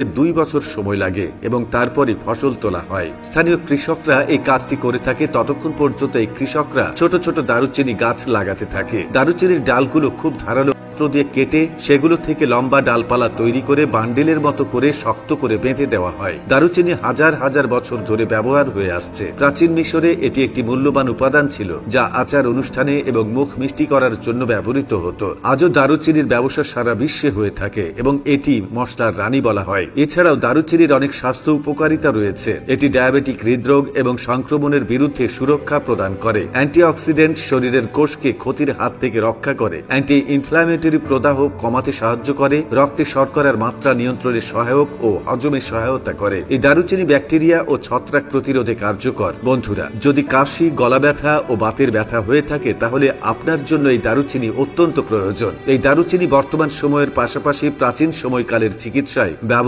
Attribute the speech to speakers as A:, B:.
A: দুই বছর সময় লাগে এবং তারপরে ফসল তোলা হয়। স্থানীয় কৃষকরা এই কাজটি করে থাকে ততক্ষণ পর্যন্ত এই কৃষকরা ছোট ছোট দারুচিনি গাছ লাগাতে থাকে। দারুচিনির ডালগুলো খুব ধারালো অস্ত্র দিয়ে কেটে সেগুলো থেকে লম্বা ডালপালা তৈরি করে বান্ডিলের মতো করে শক্ত করে বেঁধে দেওয়া হয়। দারুচিনি হাজার হাজার বছর ধরে ব্যবহার হয়ে আসছে। প্রাচীন মিশরে এটি একটি মূল্যবান উপাদান ছিল, যা আচার অনুষ্ঠানে এবং মুখ মিষ্টি করার জন্য ব্যবহৃত হতো। আজও দারুচিনির ব্যবসা সারা বিশ্বে হয়ে থাকে এবং এটি মশলার রানী বলা হয়। এছাড়াও দারুচিনির অনেক স্বাস্থ্য উপকারিতা রয়েছে। এটি ডায়াবেটিক হৃদরোগ এবং সংক্রমণের বিরুদ্ধে সুরক্ষা প্রদান করে। অ্যান্টিঅক্সিডেন্ট শরীরের কোষকে ক্ষতির হাত থেকে রক্ষা করে। অ্যান্টি ইনফ্ল্যামেটরি প্রদাহ কমাতে সাহায্য করে, রক্তে শর্করার মাত্রা নিয়ন্ত্রণে সহায়ক ও হজমে সহায়তা করে। এই দারুচিনি ব্যাকটেরিয়া ও ছত্রাক প্রতিরোধে কার্যকর। বন্ধুরা, যদি কাশি, গলা ব্যথা ও বাতের ব্যথা হয়ে থাকে, তাহলে আপনার জন্য এই দারুচিনি অত্যন্ত প্রয়োজন। এই দারুচিনি বর্তমান সময়ের পাশাপাশি প্রাচীন সময়কালের চিকিৎসায় ব্যবহৃত